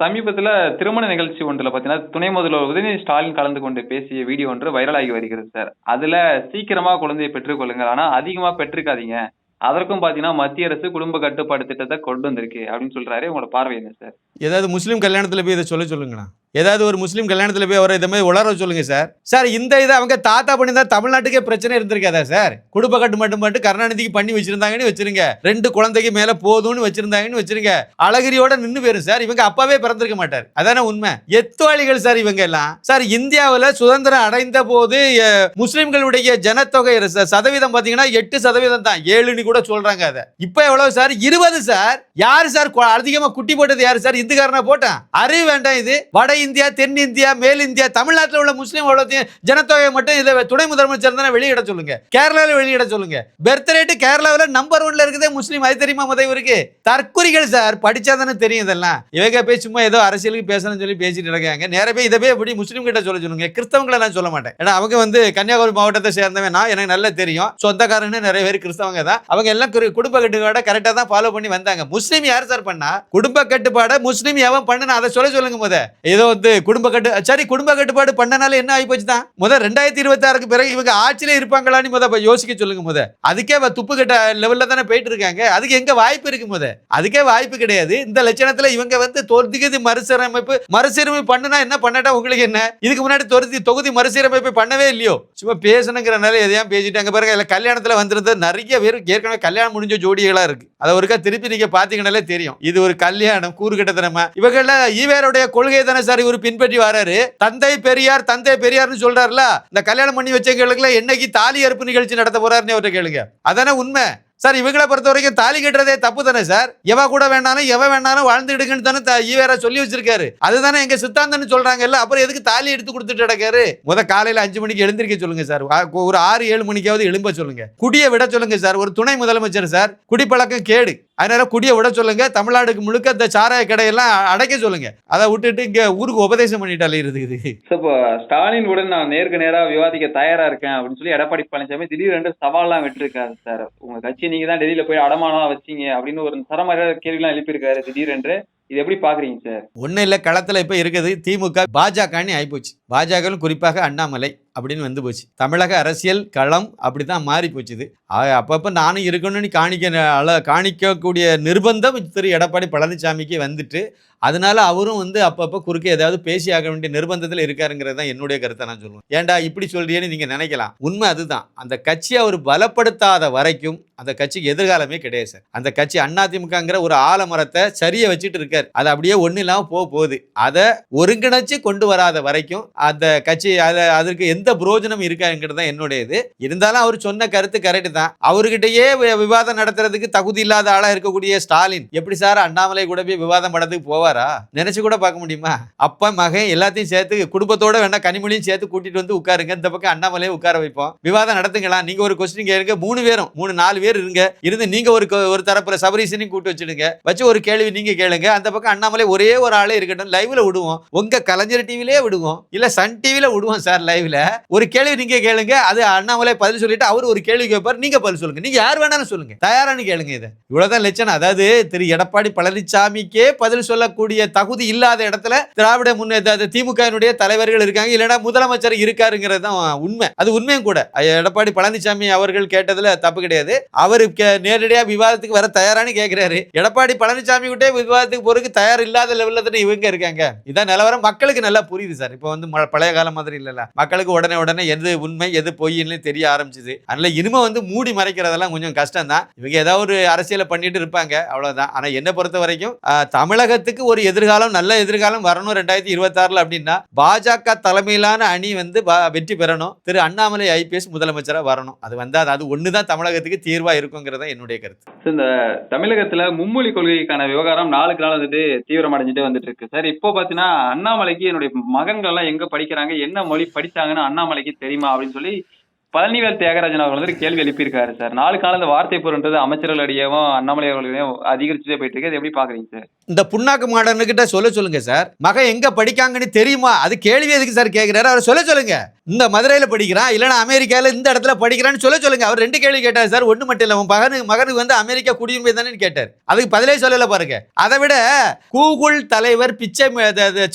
சமீபத்துல திருமண நிகழ்ச்சி ஒன்றுல பாத்தீங்கன்னா துணை முதல்வர் உதயநிதி ஸ்டாலின் கலந்து கொண்டு பேசிய வீடியோ ஒன்று வைரலாகி வருகிறது சார். அதுல சீக்கிரமா குழந்தையை பெற்றுக்கொள்ளுங்கள் ஆனா அதிகமா பெற்றுக்காதீங்க அதற்கும் பாத்தீங்கன்னா மத்திய அரசு குடும்ப கட்டுப்பாடு திட்டத்தை கொண்டு வந்திருக்கு அப்படின்னு சொல்றாரு. உங்களோட பார்வை என்ன சார்? ஏதாவது முஸ்லீம் கல்யாணத்தில் போய் இதை சொல்ல சொல்லுங்கண்ணா ஏதாவது ஒரு முஸ்லீம் கல்யாணத்தில் போய் அவரை இதை மாதிரி உளர சொல்லுங்க சார். சார் இந்த இதை அவங்க தாத்தா பண்ணியிருந்தா தமிழ்நாட்டுக்கே பிரச்சனை இருந்திருக்காதா சார்? குடும்ப கட்டு மட்டும் மட்டும் கருணாநிதிக்கு பண்ணி வச்சிருந்தாங்கன்னு வச்சிருங்க. ரெண்டு குழந்தைக்கு மேல போதும்னு வச்சிருந்தாங்கன்னு வச்சிருங்க. அழகிரியோட நின்று போயிரும் சார். இவங்க அப்பாவே பிறந்திருக்க மாட்டார். அதானே உண்மை. எத்துவாளிகள் சார் இவங்க எல்லாம். சார் இந்தியாவில் சுதந்திரம் அடைந்த போது முஸ்லீம்களுடைய முஸ்லிம்களுடைய ஜனத்தொகை சதவீதம் பாத்தீங்கன்னா எட்டு சதவீதம் தான். ஏழுன்னு கூட சொல்றாங்க அதை. இப்போ எவ்வளவு சார்? இருபது சார். யாரு சார் அதிகமாக அதிகமா குட்டி போட்டது யாரு சார்? இந்துக்காரனா போட்டான். அறிவு வேண்டாம் இது. வட இந்தியா தென்னிந்தியா மேல் இந்தியா தமிழ்நாட்டில் உள்ள முஸ்லீம் எவ்வளோத்தையும் ஜனத்தொகை மட்டும் இதை துணை முதலமைச்சர் தானே வெளியிட சொல்லுங்க. கேரளாவில் வெளியிட சொல்லுங்க. பெர்த் ரேட்டு கேரளாவில் நம்பர் ஒன்ல இருக்குதே முஸ்லீம். அது தெரியுமா முதல் இவருக்கு? தற்குறிகள் சார். படிச்சா தானே தெரியும் இதெல்லாம். இவங்க போய் சும்மா ஏதோ அரசியலுக்கு பேசணும்னு சொல்லி பேசிட்டு இருக்காங்க. நேர போய் இதை போய் எப்படி முஸ்லீம் கிட்ட சொல்ல சொல்லுங்க? கிறிஸ்தவங்களை நான் சொல்ல மாட்டேன். ஏன்னா அவங்க வந்து கன்னியாகுமரி மாவட்டத்தை சேர்ந்தவன் நான். எனக்கு நல்லா தெரியும். சொந்தக்காரன்னு நிறைய பேர் கிறிஸ்தவங்க தான். அவங்க எல்லாம் குடும்ப கட்டுப்பாடை கரெக்டாக தான் ஃபாலோ பண்ணி வந்தாங்க. முஸ்லீம் யார் சார் பண்ணா? குடும்ப கட்டுப்பாடை முஸ்லீம் எவன் பண்ணுன்னு அதை சொல்ல சொல்லுங்க முத ஏதோ வந்து குடும்ப கட்டு சரி குடும்ப கட்டுப்பாடு பண்ணனால என்ன ஆகி போச்சு தான் முத ரெண்டாயிரத்தி இருபத்தி ஆறுக்கு பிறகு இவங்க ஆட்சியில இருப்பாங்களான்னு முத யோசிக்க சொல்லுங்க முத. அதுக்கே துப்பு கட்ட லெவல்ல தானே போயிட்டு இருக்காங்க அதுக்கு எங்க வாய்ப்பு இருக்கு முத? அதுக்கே வாய்ப்பு கிடையாது. இந்த லட்சணத்துல இவங்க வந்து தொகுதி மறுசீரமைப்பு மறுசீரமைப்பு பண்ணுனா என்ன பண்ணட்டா உங்களுக்கு என்ன? இதுக்கு முன்னாடி தொகுதி தொகுதி மறுசீரமைப்பு பண்ணவே இல்லையோ? சும்மா பேசணுங்கிறனால எதையா பேசிட்டாங்க பாருங்க இல்ல கல்யாணத்துல வந்திருந்தது நிறைய பேர் ஏற்கனவே கல்யாணம் முடிஞ்ச ஜோடிகளா இருக்கு. அதை ஒருக்கா திருப்பி நீங்க பாத்தீங்கன்னாலே தெரியும். இது ஒரு கல்யாணம் கூறுகட்டத்தனமா இவங்கள ஈவேருடைய கொள்கை தானே சார்? இவர் பின்பற்றி வராரு. தந்தை பெரியார் தந்தை பெரியார்னு சொல்றாருல இந்த கல்யாணம் பண்ணி வச்சவங்களுக்கு என்னைக்கு தாலி அறுப்பு நிகழ்ச்சி நடத்த போறாருன்னு அவர்கிட்ட கேளுங்க. அதானே உண்மை? சார் இவங்களை பொறுத்த வரைக்கும் தாலி கட்டுறதே தப்பு தானே சார்? எவ கூட வேணாலும் எவ வேணாலும் வாழ்ந்துடுங்கன்னு தானே த- ஈவேரா சொல்லி வச்சிருக்காரு. அதுதானே எங்க சித்தாந்தன்னு சொல்றாங்கல்ல அப்புறம் எதுக்கு தாலி எடுத்து கொடுத்துட்டு கிடக்காரு? முத காலையில அஞ்சு மணிக்கு எழுந்திருக்க சொல்லுங்க சார். ஒரு ஆறு ஏழு மணிக்காவது எழும்ப சொல்லுங்க. குடியை விட சொல்லுங்க சார். ஒரு துணை முதலமைச்சர் சார். குடிப்பழக்கம் கேடு. அதனால குடியை விட சொல்லுங்க. தமிழ்நாடுக்கு முழுக்க இந்த சாராய கடையெல்லாம் அடைக்க சொல்லுங்க. அதை விட்டுட்டு இங்க ஊருக்கு உபதேசம் பண்ணிட்டாலே இருக்குது இப்போ ஸ்டாலின் உடன் நான் நேருக்கு நேரா விவாதிக்க தயாரா இருக்கேன் அப்படின்னு சொல்லி எடப்பாடி பழனிசாமி திடீரென்று சவால்லாம் விட்டுருக்காரு சார். உங்க கட்சி நீங்க தான் டெல்லியில போய் அடமானம் வச்சீங்க அப்படின்னு ஒரு சரமாரியான கேள்விலாம் எழுப்பியிருக்காரு திடீரென்று. இது எப்படி பாக்குறீங்க சார்? ஒன்றும் இல்லை களத்தில் இப்போ இருக்குது. திமுக பாஜகன்னு ஆகிப்போச்சு பாஜகவும் குறிப்பாக அண்ணாமலை அப்படின்னு வந்து போச்சு. தமிழக அரசியல் களம் அப்படி தான் மாறி போச்சுது. அப்பப்போ நானும் இருக்கணும்னு காணிக்க காணிக்கக்கூடிய நிர்பந்தம் திரு. எடப்பாடி பழனிசாமிக்கு வந்துட்டு அதனால அவரும் வந்து அப்பப்போ குறுக்கே ஏதாவது பேசி ஆக வேண்டிய நிர்பந்தத்தில் இருக்காருங்கிறது தான் என்னுடைய கருத்தை நான் சொல்லுவேன் ஏன்டா இப்படி சொல்றியேன்னு நீங்கள் நினைக்கலாம். உண்மை அதுதான். அந்த கட்சியை அவர் பலப்படுத்தாத வரைக்கும் அந்த கட்சிக்கு எதிர்காலமே கிடையாது சார். அந்த கட்சி அதிமுகங்கிற ஒரு ஆலமரத்தை சரியை வச்சுட்டு இருக்காரு. அது அப்படியே ஒன்றும் இல்லாமல் போக போகுது. அதை ஒருங்கிணைச்சு கொண்டு வராத வரைக்கும் அந்த கட்சி அதை அதற்கு எந்த புரோஜனம் இருக்காங்கிறது தான் என்னுடைய இது இருந்தாலும் அவர் சொன்ன கருத்து கரெக்டு தான். அவர்கிட்டயே விவாதம் நடத்துறதுக்கு தகுதி இல்லாத ஆளாக இருக்கக்கூடிய ஸ்டாலின். எப்படி சார் அண்ணாமலை கூட போய் விவாதம் படத்துக்கு போவார்? நினைச்சு கூட பார்க்க முடியுமா? அப்பா மகன் எல்லாத்தையும் சேர்த்து குடும்பத்தோட வேணா கனிமொழியும் சேர்த்து கூட்டிட்டு வந்து உட்காருங்க. இந்த பக்கம் அண்ணாமலையை உட்கார வைப்போம். விவாதம் நடத்துங்களா? நீங்க ஒரு கொஸ்டின் கேளுங்க. மூணு பேரும் மூணு நாலு பேர் இருங்க. இருந்து நீங்க ஒரு ஒரு தரப்புல சபரீசனையும் கூட்டி வச்சிடுங்க. வச்சு ஒரு கேள்வி நீங்க கேளுங்க. அந்த பக்கம் அண்ணாமலை ஒரே ஒரு ஆளே இருக்கட்டும். லைவ்ல விடுவோம். உங்க கலைஞர் டிவிலே விடுவோம். இல்ல சன் டிவில விடுவோம் சார் லைவ்ல ஒரு கேள்வி நீங்க கேளுங்க. அது அண்ணாமலை பதில் சொல்லிட்டு அவர் ஒரு கேள்வி கேட்பார். நீங்க பதில் சொல்லுங்க. நீங்க யார் வேணாலும் சொல்லுங்க. தயாரானு கேளுங்க இதை. இவ்வளவுதான் லட்சணம். அதாவது திரு எடப்பாடி பழனிசாமிக்கே பதில் சொல்ல சொல்லக்கூடிய தகுதி இல்லாத இடத்துல திராவிட முன்னேற்ற திமுகவினுடைய தலைவர்கள் இருக்காங்க. இல்லைன்னா முதலமைச்சர் இருக்காருங்கிறது தான் உண்மை. அது உண்மையும் கூட. எடப்பாடி பழனிசாமி அவர்கள் கேட்டதுல தப்பு கிடையாது. அவர் நேரடியாக விவாதத்துக்கு வர தயாரான்னு கேட்கிறாரு எடப்பாடி பழனிசாமி கிட்டே விவாதத்துக்கு போறதுக்கு தயார் இல்லாத லெவலில் தானே இவங்க இருக்காங்க. இதான் நிலவரம். மக்களுக்கு நல்லா புரியுது சார். இப்போ வந்து பழைய காலம் மாதிரி இல்லைல்ல. மக்களுக்கு உடனே உடனே எது உண்மை எது பொய்ன்னு தெரிய ஆரம்பிச்சுது. அதனால இனிமே வந்து மூடி மறைக்கிறதெல்லாம் கொஞ்சம் கஷ்டம் தான் இவங்க ஏதாவது ஒரு அரசியலை பண்ணிட்டு இருப்பாங்க. அவ்வளவுதான். ஆனா என்னை பொறுத்த வரைக்கும் தமிழகத்துக்கு ஒரு எதிர்காலம் நல்ல எதிர்காலம் வரணும் ரெண்டாயிரத்தி இருபத்தாறுல அப்படின்னா பாஜக தலைமையிலான அணி வந்து பா- வெற்றி பெறணும். திரு அண்ணாமலை ஐபிஎஸ் முதலமைச்சராக வரணும். அது வந்தா அது ஒண்ணுதான் தமிழகத்துக்கு தீர்வா இருக்குங்கிறத என்னுடைய கருத்து. சார், இந்த தமிழகத்துல மும்மொழி கொள்கைக்கான விவகாரம் நாளுக்கு நாள் வந்துட்டு தீவிரமடைஞ்சிட்டே வந்துட்டு இருக்கு சார் இப்போ பாத்தீங்கன்னா அண்ணாமலைக்கு என்னுடைய மகன்கள் எல்லாம் எங்க படிக்கிறாங்க என்ன மொழி படிச்சாங்கன்னு அண்ணாமலைக்கு தெரியுமா அப்படின்னு சொல்லி பழனிவேல் தியாகராஜன் அவர் வந்து கேள்வி எழுப்பியிருக்காரு சார். நாலு காலம் இந்த வார்த்தை பொருன்றது அமைச்சர்களிடையவும் அண்ணாமலை அவர்களிடையும் அதிகரிச்சுட்டே போயிட்டு இருக்கு. அது எப்படி பாக்குறீங்க சார்? இந்த புண்ணாக்கு மாடனுக்கிட்ட சொல்ல சொல்லுங்க சார். மகன் எங்க படிக்காங்கன்னு தெரியுமா? அது கேள்வி எதுக்கு சார் கேட்கிறாரு அவர் சொல்ல சொல்லுங்க. இந்த மதுரையில படிக்கிறான் இல்லைன்னா அமெரிக்கால இந்த இடத்துல படிக்கிறான்னு சொல்ல சொல்லுங்க. அவர் ரெண்டு கேள்வி கேட்டார் சார். ஒண்ணு மட்டும் இல்ல உன் மகனுக்கு மகனுக்கு வந்து அமெரிக்கா குடியுரிமை தானே கேட்டார். அதுக்கு பதிலே சொல்லல பாருங்க. அதை விட கூகுள் தலைவர் பிச்சை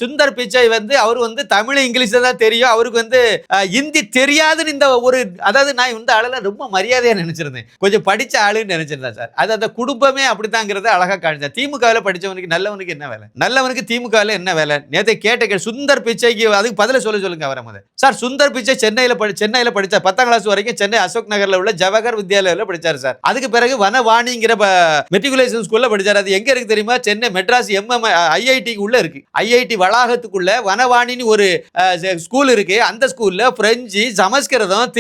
சுந்தர் பிச்சை வந்து அவர் வந்து தமிழ் இங்கிலீஷ் தான் தெரியும். அவருக்கு வந்து ஹிந்தி தெரியாதுன்னு இந்த ஒரு அதாவது நான் இந்த ஆளெல்லாம் ரொம்ப மரியாதையாக நினைச்சிருந்தேன். கொஞ்சம் படிச்ச ஆளுன்னு நினைச்சிருந்தேன் சார். அது அந்த குடும்பமே அப்படித்தாங்கிறத அழகா காணிச்சேன் திமுகவில் படிச்சவனுக்கு நல்லவனுக்கு என்ன வேலை? நல்லவனுக்கு திமுகவில் என்ன வேலை? நேற்றை கேட்ட கே சுந்தர் பிச்சைக்கு அதுக்கு பதில சொல்ல சொல்லுங்க அவரை முதல் சார் சுந்தர் பிச்சை சென்னையில் படி சென்னையில் படித்தார் பத்தாம் கிளாஸ் வரைக்கும் சென்னை அசோக் நகர்ல உள்ள ஜவஹர் வித்யாலயில படித்தார் சார். அதுக்கு பிறகு வனவாணிங்கிற மெட்ரிகுலேஷன் ஸ்கூல்ல படித்தார் அது எங்க இருக்கு தெரியுமா? சென்னை மெட்ராஸ் எம்எம் ஐஐடி உள்ள இருக்கு. ஐஐடி வளாகத்துக்குள்ள வனவாணின்னு ஒரு ஸ்கூல் இருக்கு. அந்த ஸ்கூல்ல பிரெஞ்சு சமஸ்கிருதம்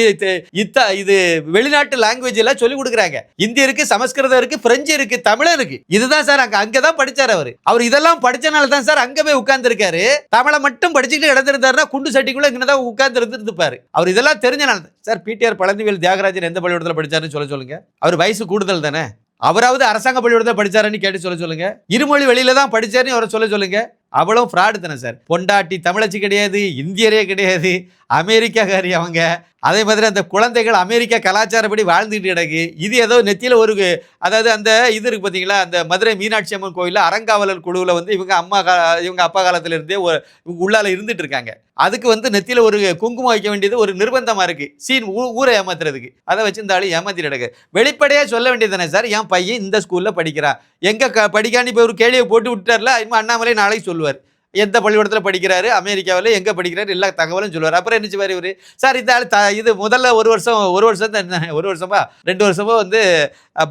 இத்த இது வெளிநாட்டு லாங்குவேஜ் எல்லாம் சொல்லி கொடுக்குறாங்க. இந்தி இருக்கு சமஸ்கிருதம் இருக்கு பிரெஞ்சு இருக்கு தமிழும் இருக்கு இதுதான் சார் அங்க அங்கதான் படிச்சார் அவர். அவர் இதெல்லாம் படிச்சனால தான் சார் அங்க போய் உட்கார்ந்து இருக்காரு தமிழை மட்டும் படிச்சுட்டு இடந்திருந்தாருன்னா குண்டு சட்டிக்குள்ள இங்கதான் உட்கார்ந்து இருந்திருப்பாரு அவர் இதெல்லாம் தெரிஞ்சனால சார் பிடிஆர் பழனிவேல் தியாகராஜன் எந்த பள்ளிக்கூடத்தில் படிச்சாருன்னு சொல்ல சொல்லுங்க. அவர் வயசு கூடுதல் தானே? அவராவது அரசாங்க பள்ளிக்கூடத்தில் படிச்சாருன்னு கேட்டு சொல்ல சொல்லுங்க. இருமொழி வெளியில தான் படிச்சாருன்னு அவரை சொல்ல சொல்லுங்க. அவ்வளவு ஃப்ராடு தானே சார். பொண்டாட்டி தமிழச்சி கிடையாது இந்தியரே கிடையாது. அமெரிக்காக்காரி அவங்க. அதே மாதிரி அந்த குழந்தைகள் அமெரிக்கா கலாச்சாரப்படி வாழ்ந்துட்டு கிடக்கு. இது ஏதோ நெத்தியில் ஒரு அதாவது அந்த இது இருக்கு பார்த்தீங்களா அந்த மதுரை மீனாட்சி அம்மன் கோயிலில் அறங்காவலர் குழுவில் வந்து இவங்க அம்மா கா இவங்க அப்பா காலத்திலிருந்தே இவங்க உள்ளால இருந்துட்டு இருக்காங்க. அதுக்கு வந்து நெத்தியில் ஒரு குங்குமம் வைக்க வேண்டியது ஒரு நிர்பந்தமாக இருக்குது சீன் ஊ- ஊரை ஏமாத்துறதுக்கு. அதை வச்சு இந்த ஆளு ஏமாத்திட்டு கிடக்கு. வெளிப்படையாக சொல்ல வேண்டியது தானே சார்? என் பையன் இந்த ஸ்கூலில் படிக்கிறான். எங்கே க படிக்கான்னு இப்போ ஒரு கேள்வியை போட்டு விட்டார்ல இன்னும் அண்ணாமலை நாளைக்கு சொல்லுவார். எந்த பள்ளிக்கூடத்தில் படிக்கிறாரு அமெரிக்காவில் எங்கே படிக்கிறாரு எல்லா தகவலும் சொல்லுவார். அப்புறம் என்ன செய்வார் இவர்? சார் இந்த ஆள் த இது முதல்ல ஒரு வருஷம் ஒரு வருஷம் தான் என்ன ஒரு வருஷமா? ரெண்டு வருஷமா வந்து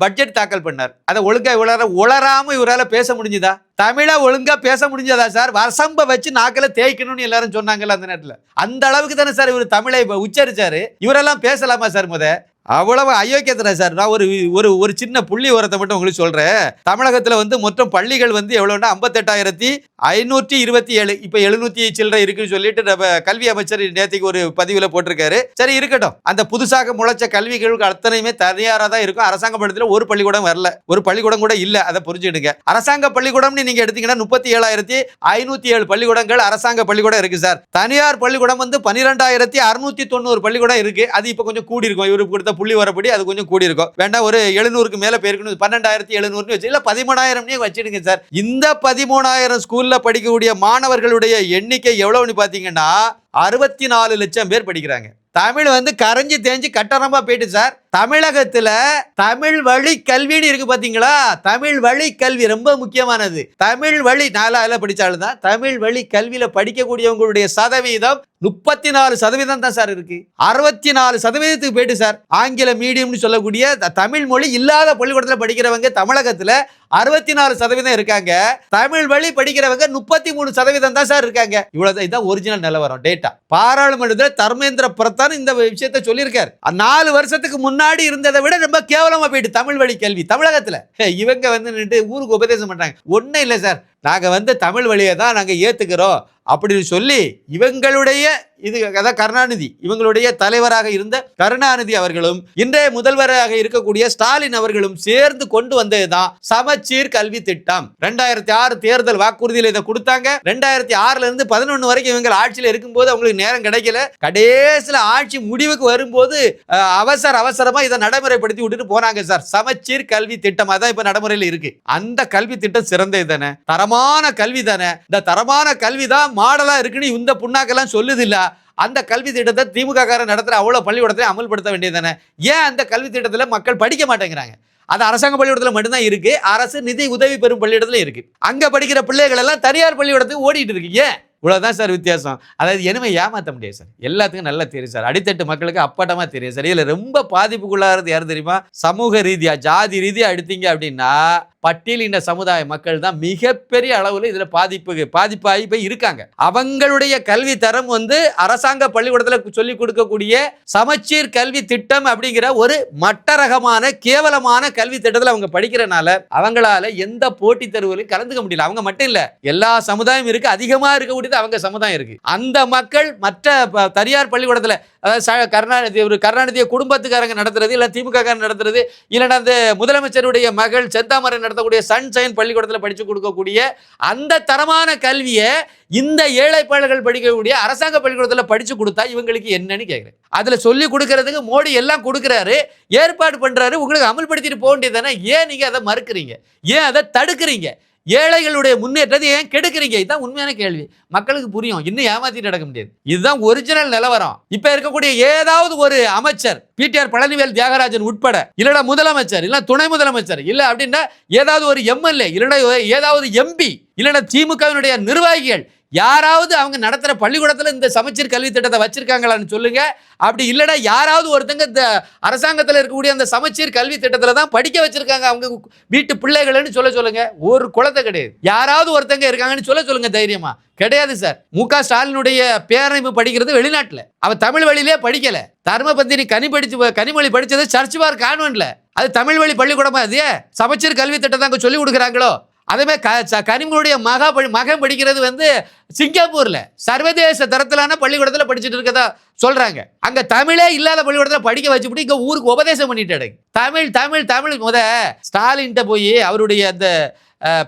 பட்ஜெட் தாக்கல் பண்ணார். அதை ஒழுங்காக உளர உளராமல் இவரால் பேச முடிஞ்சுதா? தமிழை ஒழுங்காக பேச முடிஞ்சதா சார்? வசம்ப வச்சு நாக்கில் தேய்க்கணும்னு எல்லாரும் சொன்னாங்கல்ல அந்த நேரத்தில். அந்த அளவுக்கு தானே சார் இவர் தமிழை உச்சரிச்சார். இவரெல்லாம் பேசலாமா சார் முத? அவ்வளவு அயோக்கியத்தனை சார். நான் ஒரு ஒரு ஒரு சின்ன புள்ளி உரத்தை மட்டும் உங்களுக்கு சொல்றேன். தமிழகத்துல வந்து மொத்தம் பள்ளிகள் வந்து எவ்வளோன்னா ஐம்பத்தெட்டாயிரத்தி ஐநூற்றி இருபத்தி ஏழு. இப்போ எழுநூத்தி சில்லறை இருக்குன்னு சொல்லிட்டு நம்ம கல்வி அமைச்சர் நேற்றுக்கு ஒரு பதிவுல போட்டிருக்காரு. சரி இருக்கட்டும். அந்த புதுசாக முளைச்ச கல்விகளுக்கு அத்தனையுமே தனியாராக தான் இருக்கும். அரசாங்க பள்ளத்தில் ஒரு பள்ளிக்கூடம் வரல. ஒரு பள்ளிக்கூடம் கூட இல்ல. அதை புரிஞ்சுடுங்க அரசாங்க பள்ளிக்கூடம்னு நீங்க எடுத்தீங்கன்னா முப்பத்தி ஏழாயிரத்தி ஐநூத்தி ஏழு பள்ளிக்கூடங்கள் அரசாங்க பள்ளிக்கூடம் இருக்கு சார். தனியார் பள்ளிக்கூடம் வந்து பன்னிரெண்டாயிரத்தி அறுநூத்தி தொண்ணூறு பள்ளிக்கூடம் இருக்கு. அது இப்போ கொஞ்சம் கூடி இருக்கும் இவருக்கு கொடுத்த புள்ளி வரப்படி அது கொஞ்சம் கூடி இருக்கும் வேண்டாம் ஒரு எழுநூறுக்கு மேல போயிருக்கணும் பன்னெண்டாயிரத்தி எழுநூறுனு வச்சு இல்ல பதிமூணாயிரம்னே வச்சிடுங்க சார். இந்த பதிமூணாயிரம் ஸ்கூல்ல படிக்கக்கூடிய மாணவர்களுடைய எண்ணிக்கை எவ்வளவுன்னு பாத்தீங்கன்னா அறுபத்தி நாலு லட்சம் பேர் படிக்கிறாங்க. தமிழ் வந்து கரைஞ்சி தேஞ்சு கட்டணமா போயிட்டு சார். தமிழகத்துல தமிழ் வழி கல்வின்னு இருக்கு பாத்தீங்களா? தமிழ் வழி கல்வி ரொம்ப முக்கியமானது. தமிழ் வழி நாலால படிச்சாலும் தான் தமிழ் வழி கல்வியில படிக்கக்கூடியவங்களுடைய சதவீதம் முப்பத்தி நாலு சதவீதம் தான் சார் இருக்கு. அறுபத்தி நாலு சதவீதத்துக்கு போயிட்டு சார். ஆங்கில மீடியம்னு சொல்லக்கூடிய தமிழ் மொழி இல்லாத பள்ளிக்கூடத்துல படிக்கிறவங்க தமிழகத்துல அறுபத்தி நாலு சதவீதம் இருக்காங்க. தமிழ் வழி படிக்கிறவங்க முப்பத்தி மூணு சதவீதம் தான் சார் இருக்காங்க. இவ்வளவு இதுதான் ஒரிஜினல் நிலவரம். கேட்டா. பாராளுமன்றத்தில் தர்மேந்திர பிரதான் இந்த விஷயத்த சொல்லியிருக்காரு. நாலு வருஷத்துக்கு முன்னாடி இருந்ததை விட ரொம்ப கேவலமா போயிட்டு தமிழ் வழி கல்வி தமிழகத்துல. இவங்க வந்து நின்று ஊருக்கு உபதேசம் பண்றாங்க. ஒண்ணும் இல்லை சார். நாங்க வந்து தமிழ் வழியை தான் நாங்க ஏத்துக்கிறோம். அப்படின்னு சொல்லி இவங்களுடைய இது அதான் கருணாநிதி இவங்களுடைய தலைவராக இருந்த கருணாநிதி அவர்களும் இன்றைய முதல்வராக இருக்கக்கூடிய ஸ்டாலின் அவர்களும் சேர்ந்து கொண்டு வந்ததுதான் சமச்சீர் கல்வி திட்டம். ரெண்டாயிரத்தி ஆறு தேர்தல் வாக்குறுதியில் இதை கொடுத்தாங்க. ரெண்டாயிரத்தி ஆறுல இருந்து பதினொன்னு வரைக்கும் இவங்க ஆட்சியில் இருக்கும்போது அவங்களுக்கு நேரம் கிடைக்கல. கடைசியில் ஆட்சி முடிவுக்கு வரும்போது அவசர அவசரமா இதை நடைமுறைப்படுத்தி விட்டுட்டு போனாங்க சார். சமச்சீர் கல்வி திட்டம் அதான் இப்ப நடைமுறையில் இருக்கு. அந்த கல்வி திட்டம் சிறந்தது தானே? தரமான கல்வி தானே? இந்த தரமான கல்வி தான் மாடலாக இருக்குன்னு இந்த புண்ணாக்கெல்லாம் சொல்லுது இல்லை அந்த கல்வி திட்டத்தை திமுக காரன் நடத்துகிற அவ்வளோ பள்ளிக்கூடத்தை அமல்படுத்த வேண்டியது தானே ஏன் அந்த கல்வி திட்டத்தில் மக்கள் படிக்க மாட்டேங்கிறாங்க? அது அரசாங்க பள்ளிக்கூடத்தில் மட்டும்தான் இருக்குது அரசு நிதி உதவி பெறும் பள்ளிக்கூடத்துல இருக்குது அங்கே படிக்கிற பிள்ளைகள் எல்லாம் தனியார் பள்ளிக்கூடத்துக்கு ஓடிட்டு இருக்கு. ஏன்? இவ்வளோதான் சார் வித்தியாசம். அதாவது இனிமே ஏமாற்ற முடியாது சார். எல்லாத்துக்கும் நல்லா தெரியும் சார். அடித்தட்டு மக்களுக்கு அப்பட்டமாக தெரியும் சார். இதில் ரொம்ப பாதிப்புக்குள்ளாகிறது யார் தெரியுமா? சமூக ரீதியாக ஜாதி ரீதியாக எடுத்தீங்க அப்படின்னா பட்டியலின சமுதாய மக்கள் தான் மிகப்பெரிய அளவில் இதில் பாதிப்பு பாதிப்பாகி போய் இருக்காங்க. அவங்களுடைய கல்வி தரம் வந்து அரசாங்க பள்ளிக்கூடத்தில் சொல்லிக் கொடுக்கக்கூடிய சமச்சீர் கல்வி திட்டம் அப்படிங்கிற ஒரு மட்டரகமான கேவலமான கல்வி திட்டத்தில் அவங்க படிக்கிறனால அவங்களால எந்த போட்டித் தேர்வுகளையும் கலந்துக்க முடியல. அவங்க மட்டும் இல்லை எல்லா சமுதாயம் இருக்கு. அதிகமாக இருக்கக்கூடியது அவங்க சமுதாயம் இருக்கு. அந்த மக்கள் மற்ற ப- தனியார் பள்ளிக்கூடத்தில் அதாவது ச- கருணாநிதி ஒரு கருணாநிதியை குடும்பத்துக்காரங்க நடத்துறது இல்லை திமுக நடத்துறது இல்லைன்னா அந்த முதலமைச்சருடைய மகள் செந்தாமரை நடத்தக்கூடிய சன்ஷைன் பள்ளிக்கூடத்தில் படித்து கொடுக்கக்கூடிய அந்த தரமான கல்வியை இந்த ஏழை பள்ளிகள் படிக்கக்கூடிய அரசாங்க பள்ளிக்கூடத்தில் படித்து கொடுத்தா இவங்களுக்கு என்னன்னு கேட்குறேன் அதில் சொல்லி கொடுக்கறதுக்கு மோடி எல்லாம் கொடுக்குறாரு ஏற்பாடு பண்ணுறாரு உங்களுக்கு அமல்படுத்திட்டு போக வேண்டியதானே ஏன் நீங்கள் அதை மறுக்கிறீங்க? ஏன் அதை தடுக்கிறீங்க? ஏழைகளுடைய முன்னேற்றத்தை ஏன் கெடுக்கிறீங்க? இதுதான் உண்மையான கேள்வி. மக்களுக்கு புரியும். இன்னும் ஏமாத்திட்டு நடக்க முடியாது. இதுதான் ஒரிஜினல் நிலவரம். இப்ப இருக்கக்கூடிய ஏதாவது ஒரு அமைச்சர் பிடிஆர் பழனிவேல் தியாகராஜன் உட்பட இல்லடா முதலமைச்சர் இல்ல துணை முதலமைச்சர் இல்ல அப்படின்னா ஏதாவது ஒரு எம்எல்ஏ இல்லடா ஏதாவது எம்பி இல்லடா திமுகவினுடைய நிர்வாகிகள் யாராவது அவங்க நடத்துகிற பள்ளிக்கூடத்தில் இந்த சமச்சீர் கல்வி திட்டத்தை வச்சுருக்காங்களான்னு சொல்லுங்கள் அப்படி இல்லைன்னா யாராவது ஒருத்தங்க இந்த அரசாங்கத்தில் இருக்கக்கூடிய அந்த சமச்சீர் கல்வி திட்டத்தில் தான் படிக்க வச்சுருக்காங்க. அவங்க வீட்டு பிள்ளைகள்னு சொல்ல சொல்லுங்கள் ஒரு குளத்தை கிடையாது. யாராவது ஒருத்தங்க இருக்காங்கன்னு சொல்ல சொல்லுங்கள் தைரியமாக கிடையாது சார். மு க ஸ்டாலினுடைய பேரமைப்பு படிக்கிறது வெளிநாட்டில். அவன் தமிழ் வழியிலே படிக்கலை. தர்மபந்தினி கனி படிச்சு கனிமொழி படித்தது சர்ச் பார் கான்வென்ட்ல. அது தமிழ் வழி பள்ளிக்கூடமா அது சமச்சீர் கல்வி திட்டத்தை அங்கே சொல்லி கொடுக்குறாங்களோ? அதே க ச- மகா படி மகன் படிக்கிறது வந்து சிங்கப்பூரில். சர்வதேச தரத்திலான பள்ளிக்கூடத்தில் படிச்சுட்டு இருக்கதா சொல்கிறாங்க அங்கே தமிழே இல்லாத பள்ளிக்கூடத்தில் படிக்க வச்சுப்படி இங்கே ஊருக்கு உபதேசம் பண்ணிட்டு தமிழ் தமிழ் தமிழ் முத ஸ்டாலின்ட்ட போய் அவருடைய அந்த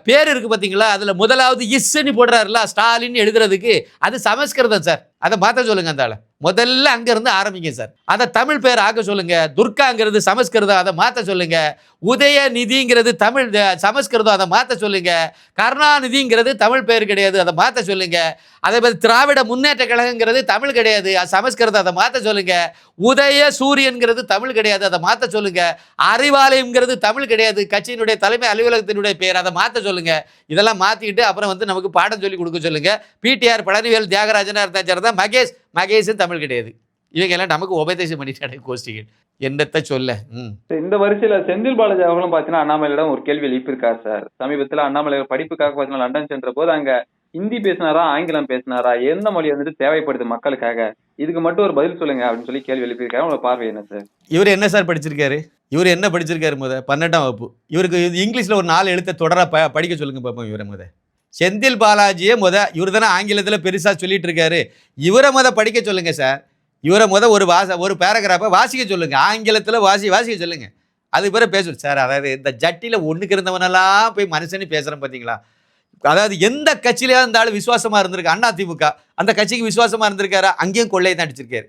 பேர் இருக்குது பார்த்தீங்களா அதில் முதலாவது இஸ்ன்னு போடுறாருல ஸ்டாலின் எழுதுறதுக்கு. அது சமஸ்கிருதம் சார். அதை மாத்த சொல்லுங்கள் அந்த ஆளை. முதல்ல அங்கேருந்து ஆரம்பிங்க சார். அதை தமிழ் பேர் ஆக்க சொல்லுங்க துர்காங்கிறது சமஸ்கிருதம் அதை மாற்ற சொல்லுங்க. உதயநிதிங்கிறது தமிழ் சமஸ்கிருதம் அதை மாற்ற சொல்லுங்க. கருணாநிதிங்கிறது தமிழ் பேர் கிடையாது அதை மாற்ற சொல்லுங்க. அதே மாதிரி திராவிட முன்னேற்ற கழகங்கிறது தமிழ் கிடையாது அது சமஸ்கிருதம் அதை மாற்ற சொல்லுங்க. உதய சூரியன்கிறது தமிழ் கிடையாது அதை மாற்ற சொல்லுங்க. அறிவாலயம்ங்கிறது தமிழ் கிடையாது கட்சியினுடைய தலைமை அலுவலகத்தினுடைய பேர் அதை மாற்ற சொல்லுங்க. இதெல்லாம் மாற்றிக்கிட்டு அப்புறம் வந்து நமக்கு பாடம் சொல்லி கொடுக்க சொல்லுங்க. பிடிஆர் பழனிவேல் தியாகராஜனா இருந்தா சரிதான் மகேஷ். மகேஷும் தமிழ் கிடையாது. இவங்க எல்லாம் நமக்கு உபதேசம் பண்ணிட்டாங்க கோஷ்டிகள். என்னத்தை சொல்ல? இந்த வரிசையில செந்தில் பாலாஜி அவர்களும் பாத்தீங்கன்னா அண்ணாமலையிடம் ஒரு கேள்வி எழுப்பியிருக்காரு சார். சமீபத்துல அண்ணாமலை படிப்புக்காக பாத்தீங்கன்னா லண்டன் சென்ற போது அங்க ஹிந்தி பேசினாரா ஆங்கிலம் பேசினாரா எந்த மொழி வந்துட்டு தேவைப்படுது மக்களுக்காக? இதுக்கு மட்டும் ஒரு பதில் சொல்லுங்க அப்படின்னு சொல்லி கேள்வி எழுப்பியிருக்காரு. உங்களோட பார்வை என்ன சார்? இவர் என்ன சார் படிச்சிருக்காரு? இவர் என்ன படிச்சிருக்காரு முத? பன்னெண்டாம் வகுப்பு. இவருக்கு இங்கிலீஷில் ஒரு நாலு எழுத்தை தொடர ப படிக்க சொல்லுங்க பார்ப்போம் இவரை முத. செந்தில் பாலாஜியே முத இவர் தானே ஆங்கிலத்தில் பெருசாக சொல்லிட்டு இருக்காரு இவரை முத படிக்க சொல்லுங்கள் சார். இவரை முத ஒரு வாச ஒரு பேராகிராஃபை வாசிக்க சொல்லுங்கள் ஆங்கிலத்தில் வாசி வாசிக்க சொல்லுங்கள் அதுக்கு பிறகு பேசு சார் அதாவது இந்த ஜட்டியில் ஒன்றுக்கு இருந்தவனெல்லாம் போய் மனுஷனு பேசுகிறேன் பார்த்தீங்களா அதாவது எந்த கட்சியிலேயே இருந்தாலும் விசுவாசமாக இருந்திருக்கு? அண்ணா திமுக. அந்த கட்சிக்கு விசுவாசமாக இருந்திருக்காரா? அங்கேயும் கொள்ளையை தான் அடிச்சிருக்காரு.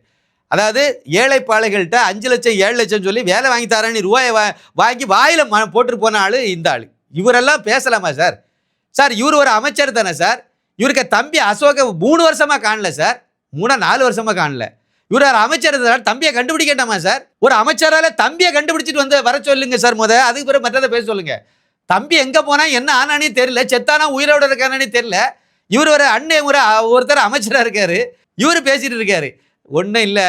அதாவது ஏழை பாளைகள்கிட்ட அஞ்சு லட்சம் ஏழு லட்சம் சொல்லி வேலை வாங்கி தரேன்னு ரூபாயை வா வாங்கி வாயில் ம போட்டு போன ஆள் இந்த ஆள். இவரெல்லாம் பேசலாமா சார்? சார் இவர் ஒரு அமைச்சர் தானே சார்? இவருக்கு தம்பி அசோக மூணு வருஷமாக காணல சார். மூணா நாலு வருஷமாக காணல. இவர் ஒரு அமைச்சர் இருந்தால் தம்பியை கண்டுபிடிக்கட்டாமா சார்? ஒரு அமைச்சரால தம்பியை கண்டுபிடிச்சிட்டு வந்து வர சொல்லுங்க சார் முத. அதுக்கு பிறகு மற்றதை பேச சொல்லுங்க. தம்பி எங்கே போனா என்ன ஆனானே தெரியல. செத்தானா உயிரோட இருக்கானே தெரியல. இவர் ஒரு அண்ணன் ஒரு ஒருத்தர் அமைச்சராக இருக்காரு. இவர் பேசிட்டு இருக்காரு. ஒன்றும் இல்லை.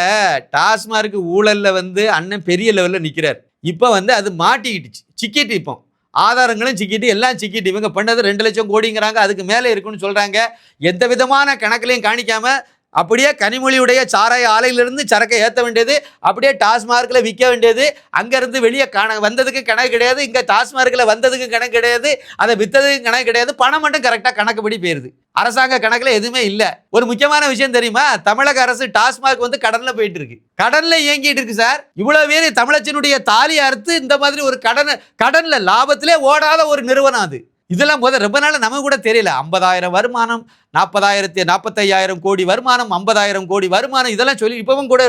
டாஸ்மார்க் ஊழலில் வந்து அண்ணன் பெரிய லெவலில் நிற்கிறார் இப்போ வந்து அது மாட்டிக்கிட்டுச்சு. சிக்கிட்டு இப்போ. ஆதாரங்களும் சிக்கிட்டு எல்லாம் சிக்கிட்டு இவங்க பண்ணது ரெண்டு லட்சம் கோடிங்கிறாங்க அதுக்கு மேலே இருக்குன்னு சொல்கிறாங்க எந்த விதமான கணக்குலையும் காணிக்காமல் அப்படியே கனிமொழியுடைய சாராய ஆலையிலிருந்து சரக்கை ஏற்ற வேண்டியது அப்படியே டாஸ்மார்க்கில் விற்க வேண்டியது அங்கேருந்து வெளியே கண வந்ததுக்கு கணக்கு கிடையாது இங்கே டாஸ்மார்க்கில் வந்ததுக்கு கணக்கு கிடையாது அதை விற்றதுக்கு கணக்கு கிடையாது பணம் மட்டும் கரெக்டாக கணக்குப்படி போயிடுது அரசாங்க கணக்கில் எதுவுமே இல்லை. ஒரு முக்கியமான விஷயம் தெரியுமா? தமிழக அரசு டாஸ்மாக் வந்து கடனில் போயிட்டு இருக்கு கடனில் இயங்கிட்டு இருக்கு சார். இவ்வளோ பேர் தமிழச்சினுடைய தாலி அறுத்து இந்த மாதிரி ஒரு கடனை கடனில் லாபத்திலே ஓடாத ஒரு நிறுவனம் அது. இதெல்லாம் போத ரொம்ப நாள் நமக்கு கூட தெரியல. ஐம்பதாயிரம் வருமானம் நாற்பதாயிரத்தி நாற்பத்தையாயிரம் கோடி வருமானம் ஐம்பதாயிரம் கோடி வருமானம் இதெல்லாம் சொல்லி இப்பவும் கூட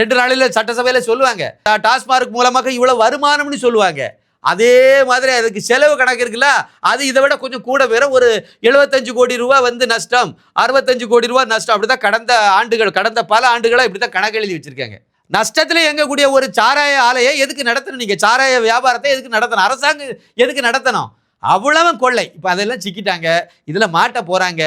ரெண்டு நாளில் சட்டசபையில் சொல்லுவாங்க. டாஸ்மார்க் மூலமாக இவ்வளோ வருமானம்னு சொல்லுவாங்க. அதே மாதிரி அதுக்கு செலவு கணக்கு இருக்குல்ல அது இதை விட கொஞ்சம் கூட வேற ஒரு எழுபத்தஞ்சு கோடி ரூபா வந்து நஷ்டம் அறுபத்தஞ்சு கோடி ரூபா நஷ்டம் அப்படிதான் கடந்த ஆண்டுகள் கடந்த பல ஆண்டுகளாக இப்படி தான் கணக்கு எழுதி வச்சிருக்காங்க. நஷ்டத்தில் இயங்கக்கூடிய ஒரு சாராய ஆலையை எதுக்கு நடத்தணும் நீங்கள் சாராய வியாபாரத்தை எதுக்கு நடத்தணும்? அரசாங்கம் எதுக்கு நடத்தணும்? அவ்வளவு கொள்ளை. இப்போ அதெல்லாம் சிக்கிட்டாங்க. இதில் மாட்ட போகிறாங்க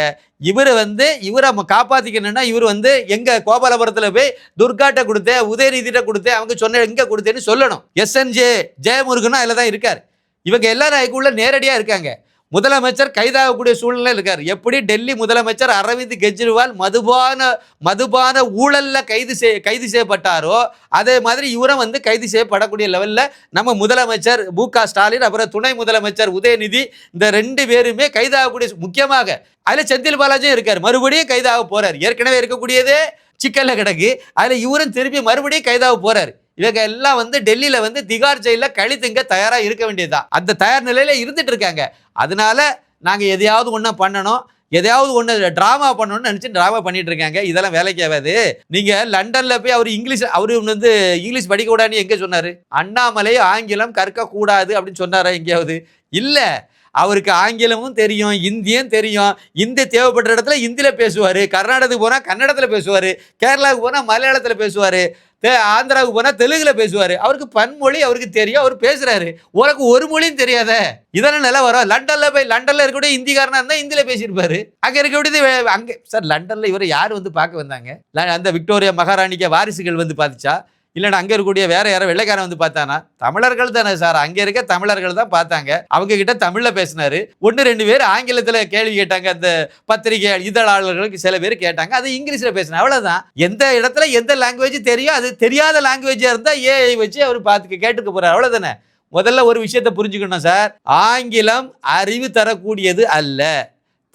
இவர் வந்து இவரை காப்பாற்றிக்கணும்னா இவர் வந்து எங்கள் கோபாலபுரத்தில் போய் துர்காட்ட கொடுத்தேன் உதயநிதிட்ட கொடுத்தேன் அவங்க சொன்ன எங்கே கொடுத்தேன்னு சொல்லணும். எஸ்என்ஜே ஜெயமுருகனும் அதில் தான் இருக்கார். இவங்க எல்லாரும் அதுக்குள்ளே நேரடியாக இருக்காங்க. முதலமைச்சர் கைதாகக்கூடிய சூழ்நிலை இருக்கார். எப்படி டெல்லி முதலமைச்சர் அரவிந்த் கெஜ்ரிவால் மதுபான மதுபான ஊழலில் கைது செய் கைது செய்யப்பட்டாரோ அதே மாதிரி இவரும் வந்து கைது செய்யப்படக்கூடிய லெவலில் நம்ம முதலமைச்சர் மு க ஸ்டாலின் அப்புறம் துணை முதலமைச்சர் உதயநிதி இந்த ரெண்டு பேருமே கைதாகக்கூடிய முக்கியமாக அதில் செந்தில் பாலாஜியும் இருக்கார். மறுபடியும் கைதாக போகிறார் ஏற்கனவே இருக்கக்கூடியதே சிக்கலில் கிடக்கு. அதில் இவரும் திருப்பி மறுபடியும் கைதாக போகிறார் இவங்க எல்லாம் வந்து டெல்லியில வந்து திகார் ஜெயில கழித்துங்க தயாரா இருக்க வேண்டியதுதான் அந்த தயார் நிலையில இருந்துட்டு இருக்காங்க. அதனால நாங்க எதையாவது ஒன்றா பண்ணணும். எதையாவது ஒன்று ட்ராமா பண்ணணும்னு நினச்சி ட்ராமா பண்ணிட்டு இருக்காங்க. இதெல்லாம் வேலைக்கு ஆகாது. நீங்க லண்டன்ல போய் அவர் இங்கிலீஷ் அவர் வந்து இங்கிலீஷ் படிக்க கூடாதுன்னு எங்க சொன்னாரு? அண்ணாமலை ஆங்கிலம் கற்க கூடாது அப்படின்னு சொன்னாரா எங்கேயாவது? இல்ல. அவருக்கு ஆங்கிலமும் தெரியும் இந்தியும் தெரியும். இந்தி தேவைப்படுற இடத்துல இந்தியில பேசுவாரு. கர்நாடகத்துக்கு போனா கன்னடத்துல பேசுவாரு. கேரளாவுக்கு போனா மலையாளத்துல பேசுவாரு. ஆந்திராவுக்கு போனால் தெலுங்குல பேசுவார். அவருக்கு பன்மொழி அவருக்கு தெரியும். அவர் பேசுகிறாரு உனக்கு ஒரு மொழியும் தெரியாத. இதெல்லாம் நல்லா வரும். லண்டனில் போய் லண்டனில் இருக்கக்கூடிய இந்திக்காரனா இருந்தால் ஹிந்தியில் பேசியிருப்பாரு. அங்கே இருக்கக்கூடியது அங்கே சார் லண்டனில் இவரை யார் வந்து பார்க்க வந்தாங்க? அந்த விக்டோரியா மகாராணிக்கு வாரிசுகள் வந்து பார்த்துச்சா? இல்லைன்னா அங்கே இருக்கக்கூடிய வேற யாரோ வெள்ளைக்காரன் வந்து பார்த்தானா? தமிழர்கள் தானே சார். அங்கே இருக்க தமிழர்கள் தான் பார்த்தாங்க. அவங்க கிட்ட தமிழில் பேசினாரு. ஒன்று ரெண்டு பேர் ஆங்கிலத்தில் கேள்வி கேட்டாங்க. அந்த பத்திரிகை இதழாளர்களுக்கு சில பேர் கேட்டாங்க. அது இங்கிலீஷில் பேசின அவ்வளோதான் எந்த இடத்துல எந்த லாங்குவேஜ் தெரியும்? அது தெரியாத லாங்குவேஜாக இருந்தால் ஏஐ வச்சு அவர் பார்த்து கேட்டுக்க போகிறார் அவ்வளோதானே முதல்ல ஒரு விஷயத்தை புரிஞ்சுக்கணும் சார். ஆங்கிலம் அறிவு தரக்கூடியது அல்ல.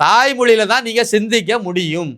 தாய்மொழியில் தான் நீங்கள் சிந்திக்க முடியும்.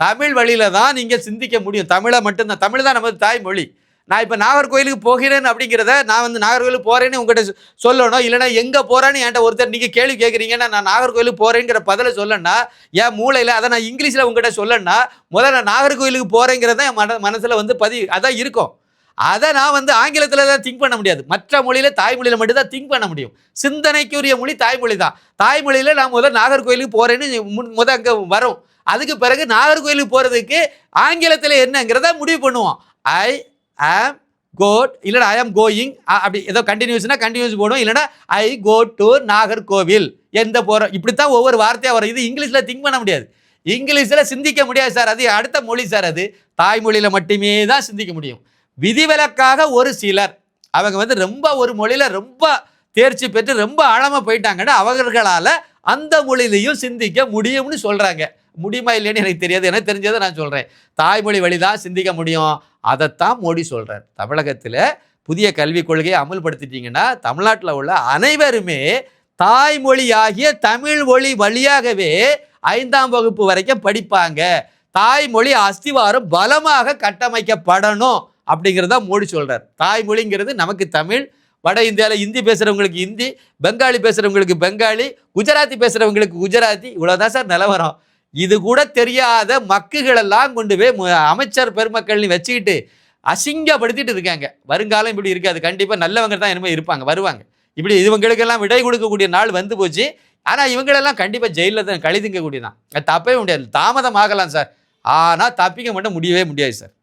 தமிழ் வழியில தான் நீங்கள் சிந்திக்க முடியும். தமிழை மட்டும்தான். தமிழ் தான் நமது தாய்மொழி. நான் இப்போ நாகர்கோயிலுக்கு போகிறேன் அப்படிங்கிறத நான் வந்து நாகர்கோயிலுக்கு போகிறேன்னு உங்ககிட்ட சொல்லணும். இல்லைன்னா எங்கே போகிறேன்னு என்கிட்ட ஒருத்தர் நீங்கள் கேள்வி கேட்குறீங்கன்னா நான் நாகர்கோயிலுக்கு போகிறேங்கிற பதில சொல்லணும்னா என் மூளையில் அதை நான் இங்கிலீஷில் உங்ககிட்ட சொல்லணும்னா முதல்ல நான் நாகர்கோயிலுக்கு போகிறேங்கிறத என் மன மனசில் வந்து பதிவு அதான் இருக்கும். அதை நான் வந்து ஆங்கிலத்தில் தான் திங்க் பண்ண முடியாது. மற்ற மொழியில தாய்மொழியில மட்டும் தான் திங்க் பண்ண முடியும். சிந்தனைக்குரிய மொழி தாய்மொழி தான். தாய்மொழியில் நான் முதல் நாகர்கோயிலுக்கு போகிறேன்னு முன் முத அங்கே வரும். அதுக்கு பிறகு நாகர்கோயிலுக்கு போகிறதுக்கு ஆங்கிலத்தில் என்னங்கிறத முடிவு பண்ணுவோம். ஐ ஆம் கோட் இல்லைனா ஐ ஆம் கோயிங் அப்படி ஏதோ கண்டினியூஸ்னா கண்டினியூஸ் போடும். இல்லைனா ஐ கோ டு நாகர்கோவில். எந்த போகிறோம் இப்படித்தான் ஒவ்வொரு வார்த்தையாக வரும். இது இங்கிலீஷில் திங்க் பண்ண முடியாது. இங்கிலீஷில் சிந்திக்க முடியாது சார். அது அடுத்த மொழி சார் அது. தாய்மொழியில் மட்டுமே தான் சிந்திக்க முடியும். விதிவிலக்காக ஒரு சிலர் அவங்க வந்து ரொம்ப ஒரு மொழியில் ரொம்ப தேர்ச்சி பெற்று ரொம்ப ஆழமாக போயிட்டாங்கன்னா அவர்களால் அந்த மொழியிலையும் சிந்திக்க முடியும்னு சொல்கிறாங்க முடியுமா இல்லைன்னு எனக்கு தெரியாது. எனக்கு தெரிஞ்சதை நான் சொல்கிறேன் தாய்மொழி வழிதான் சிந்திக்க முடியும். அதைத்தான் மோடி சொல்கிறார் தமிழகத்தில் புதிய கல்விக் கொள்கையை அமல்படுத்திட்டிங்கன்னா தமிழ்நாட்டில் உள்ள அனைவருமே தாய்மொழியாகிய தமிழ் மொழி வழியாகவே ஐந்தாம் வகுப்பு வரைக்கும் படிப்பாங்க. தாய்மொழி அஸ்திவாரம் பலமாக கட்டமைக்கப்படணும் அப்படிங்கிறத மோடி சொல்கிறார் தாய்மொழிங்கிறது நமக்கு தமிழ் வட இந்தியாவில் ஹிந்தி பேசுகிறவங்களுக்கு ஹிந்தி பெங்காலி பேசுகிறவங்களுக்கு பெங்காலி குஜராத்தி பேசுகிறவங்களுக்கு குஜராத்தி. இவ்வளோதான் சார் நிலவரம். இது கூட தெரியாத மக்குகளெல்லாம் கொண்டு போய் அமைச்சர் பெருமக்கள்னு வச்சுக்கிட்டு அசிங்கப்படுத்திட்டு இருக்காங்க. வருங்காலம் இப்படி இருக்காது கண்டிப்பாக நல்லவங்க தான் இனிமேல் இருப்பாங்க வருவாங்க. இப்படி இவங்களுக்கெல்லாம் விடை கொடுக்கக்கூடிய நாள் வந்து போச்சு. ஆனால் இவங்களெல்லாம் கண்டிப்பாக ஜெயிலில் தான் கழிதுங்க கூடியதான் தப்பவே முடியாது தாமதம் ஆகலாம் சார். ஆனால் தப்பிக்க மட்டும் முடியவே முடியாது சார்.